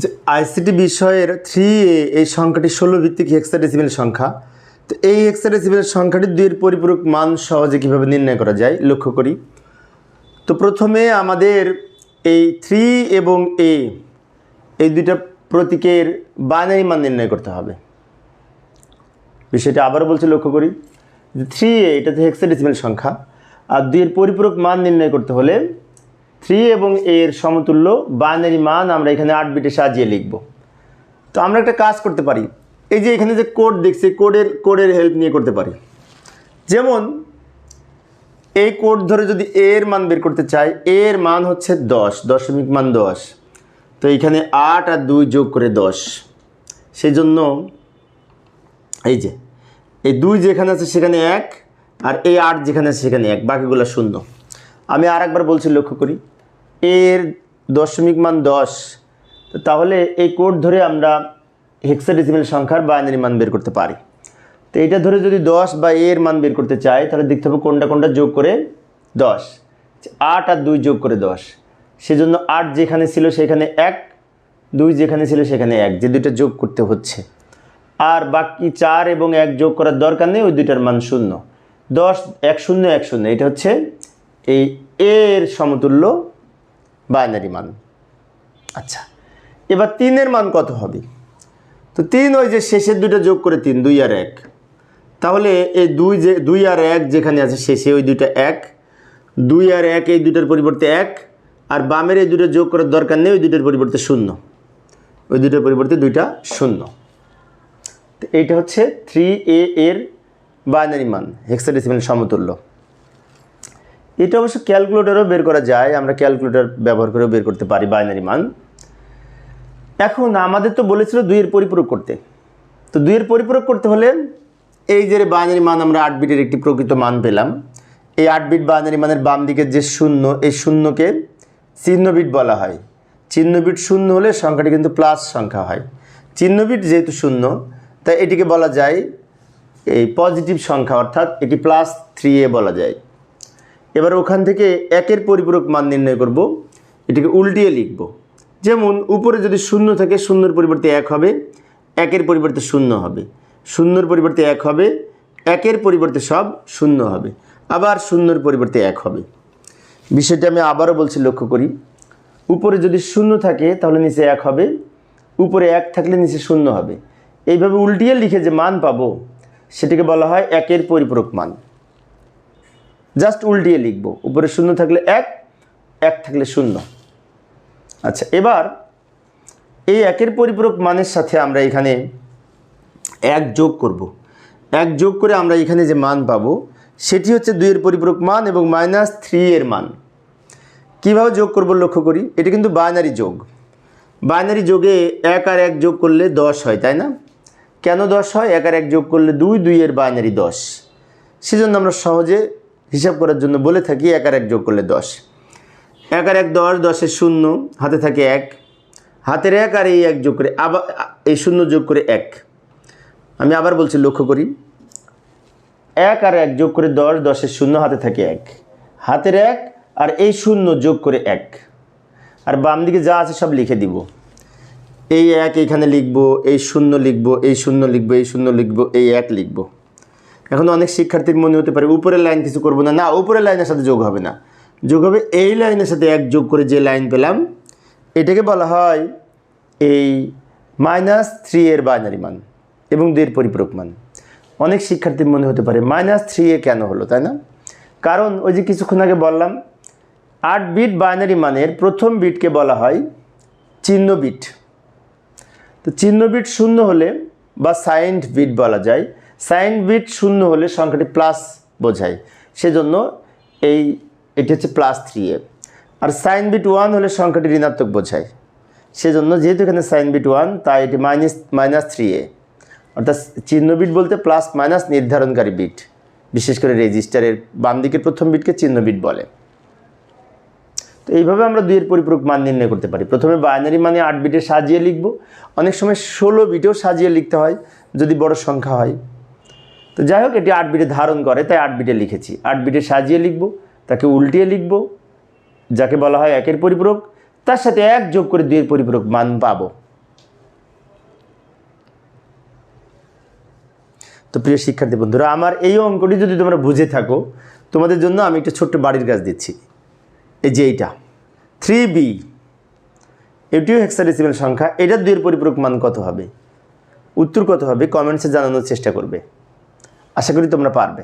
যে আইসিটি বিষয়ের থ্রি এ এই সংখ্যাটি ষোলো ভিত্তিক হেক্সাডেসিমেল সংখ্যা। তো এই হেক্সাডেসিমেল সংখ্যাটি দুইয়ের পরিপূরক মান সহজে কীভাবে নির্ণয় করা যায়, লক্ষ্য করি। তো প্রথমে আমাদের এই থ্রি এবং এ এই দুইটা প্রতীকের বাইনারি মান নির্ণয় করতে হবে। বিষয়টা আবারও বলছি, লক্ষ্য করি। যে থ্রি এ এটা তো হেক্সাডেসিমেল সংখ্যা, আর দুইয়ের পরিপূরক মান নির্ণয় করতে হলে থ্রি এবং এর সমতুল্য বাইনারি মান আমরা এখানে আট বিটে সাজিয়ে লিখব। তো আমরা একটা কাজ করতে পারি। এই যে এখানে যে কোড দেখছি কোডের কোডের হেল্প নিয়ে করতে পারি। যেমন, এই কোড ধরে যদি এ এর মান বের করতে চাই এ এর মান হচ্ছে দশ, দশমিক মান দশ। তো এখানে আট আর দুই যোগ করে দশ। সেই জন্য এই যে, এই দুই যেখানে আছে সেখানে এক, আর এই আট যেখানে আছে সেখানে এক, বাকিগুলো শূন্য। আমি আর একবার বলছি, লক্ষ্য করি। এর দশমিক মান দশ। তাহলে এই কোড ধরে আমরা হেক্সাডেসিমেল সংখ্যার বাইনারি মান বের করতে পারি। তো এটা ধরে যদি দশ বা এর মান বের করতে চাই, তাহলে দেখতে হবে কোনটা কোনটা যোগ করে দশ। আট আর দুই যোগ করে দশ। সেজন্য আট যেখানে ছিল সেখানে এক, দুই যেখানে ছিল সেখানে এক। যে দুইটা যোগ করতে হচ্ছে। আর বাকি চার এবং এক যোগ করার দরকার নেই, ওই দুইটার মান শূন্য। দশ, এক শূন্য এক শূন্য, এটা হচ্ছে এই এর সমতুল্য বাইনারি মান। আচ্ছা এবার তিনের মান কত হবে? তো তিন ওই যে শেষের দুইটা যোগ করে তিন, দুই আর এক। তাহলে এই দুই যে, দুই আর এক যেখানে আছে শেষে ওই দুইটা এক, দুই আর এক এই দুইটার পরিবর্তে এক, আর বামের এই দুটো যোগ করার দরকার নেই, ওই দুইটার পরিবর্তে শূন্য। ওই দুইটার পরিবর্তে দুইটা শূন্য। এইটা হচ্ছে থ্রি এ এর বাইনারি মান হেক্সাডেসিমেল সমতুল্য। এটা অবশ্য ক্যালকুলেটারও বের করা যায়, আমরা ক্যালকুলেটর ব্যবহার করেও বের করতে পারি বাইনারি মান। এখন আমাদের তো বলেছিল দুইয়ের পরিপূরক করতে। তো দুইয়ের পরিপূরক করতে হলে এই যে বাইনারি মান আমরা আট বিটের একটি প্রকৃত মান পেলাম, এই আট বিট বাইনারি মানের বাম দিকের যে শূন্য, এই শূন্যকে চিহ্ন বিট বলা হয়। চিহ্ন বিট শূন্য হলে সংখ্যাটি কিন্তু প্লাস সংখ্যা হয়। চিহ্ন বিট যেহেতু শূন্য, তাই এটিকে বলা যায় এই পজিটিভ সংখ্যা, অর্থাৎ এটি প্লাস থ্রি এ বলা যায়। এবার ওখান থেকে একের পরিপূরক মান নির্ণয় করব। এটিকে উল্টিয়ে লিখব। যেমন, উপরে যদি শূন্য থাকে, শূন্যর পরিবর্তে এক হবে, একের পরিবর্তে শূন্য হবে। শূন্যর পরিবর্তে এক হবে, একের পরিবর্তে সব শূন্য হবে। আবার শূন্যর পরিবর্তে এক হবে। বিষয়টি আমি আবারও বলছি, লক্ষ্য করি। উপরে যদি শূন্য থাকে, তাহলে নিচে এক হবে। উপরে এক থাকলে নিচে শূন্য হবে। এইভাবে উল্টিয়ে লিখে যে মান পাবো, সেটিকে বলা হয় একের পরিপূরক মান। জাস্ট উল্টিয়ে লিখব। উপরে শূন্য থাকলে এক এক থাকলে শূন্য। আচ্ছা এবার এই একের পরিপূরক মানের সাথে আমরা এখানে এক যোগ করব। এক যোগ করে আমরা এখানে যে মান পাবো, সেটি হচ্ছে দুইয়ের পরিপূরক মান এবং মাইনাস থ্রি এর মান। কীভাবে যোগ করব লক্ষ্য করি? এটি কিন্তু বাইনারি যোগ। বাইনারি যোগে এক আর এক যোগ করলে দশ হয়, তাই না? কেন দশ হয়? এক আর এক যোগ করলে দুই, দুইয়ের বাইনারি দশ। সেজন্য আমরা সহজে হিসাব করার জন্য বলে থাকি এক আর এক যোগ করলে দশ। এক আর এক দশ দশের শূন্য, হাতে থাকে এক। হাতের এক আর এই এক যোগ করে আবার, এই শূন্য যোগ করে এক। আমি আবার বলছি, লক্ষ্য করি। এক আর এক যোগ করে দশ দশের শূন্য, হাতে থাকে এক। হাতের এক আর এই শূন্য যোগ করে এক। আর বাম দিকে যা আছে সব লিখে দিব। এই এক এখানে লিখব, এই শূন্য লিখব, এই শূন্য লিখব, এই শূন্য লিখব, এই এক লিখব। এখন অনেক শিক্ষার্থীর মনে হতে পারে উপরের লাইন কিছু করব না। না, উপরের লাইনের সাথে যোগ হবে না। যোগ হবে এই লাইনের সাথে এক যোগ করে যে লাইন পেলাম, এটাকে বলা হয় এই মাইনাস থ্রি এর বাইনারি মান এবং দুইয়ের পরিপূরক মান। অনেক শিক্ষার্থীর মনে হতে পারে মাইনাস থ্রি এ কেন হলো, তাই না? কারণ ওই যে কিছুক্ষণ আগে বললাম, আট বিট বাইনারি মানের প্রথম বিটকে বলা হয় চিহ্ন বিট তো চিহ্ন বিট শূন্য হলে বা সাইন্ড বিট বলা যায় সাইন্ড বিট শূন্য হলে সংখ্যাটি প্লাস বোঝায়। সেজন্য এই, এটি হচ্ছে প্লাস থ্রি এ। আর সাইন বিট ওয়ান হলে সংখ্যাটি ঋণাত্মক বোঝায়। সেজন্য যেহেতু এখানে সাইন বিট ওয়ান, তাই এটি মাইনাস মাইনাস থ্রি এ। অর্থাৎ চিহ্ন বিট বলতে প্লাস, মাইনাস নির্ধারণকারী বিট। বিশেষ করে রেজিস্টারের বাম দিকের প্রথম বিটকে চিহ্ন বিট বলে। তো এইভাবে আমরা দুইয়ের পরিপূরক মান নির্ণয় করতে পারি। প্রথমে বাইনারি মানে আট বিটে সাজিয়ে লিখব। অনেক সময় ষোলো বিটেও সাজিয়ে লিখতে হয়, যদি বড় সংখ্যা হয়। তো যাই হোক, এটি আট বিটে ধারণ করে, তাই আট বিটে লিখেছি। আট বিটে সাজিয়ে লিখব, তাকে উল্টিয়ে লিখব, যাকে বলা হয় একের পরিপূরক, তার সাথে এক যোগ করে দুইয়ের পরিপূরক মান পাব। তো প্রিয় শিক্ষার্থী বন্ধুরা, আমার এই অঙ্কটি যদি তোমরা বুঝে থাকো, তোমাদের জন্য আমি একটা ছোট্ট বাড়ির কাজ দিচ্ছি। এই যে এইটা থ্রি বি এটিও হেক্সাডেসিমেল সংখ্যা এটার দুইয়ের পরিপূরক মান কত হবে? উত্তর কত হবে? কমেন্টসে জানানোর চেষ্টা করবে। আশা করি তোমরা পারবে।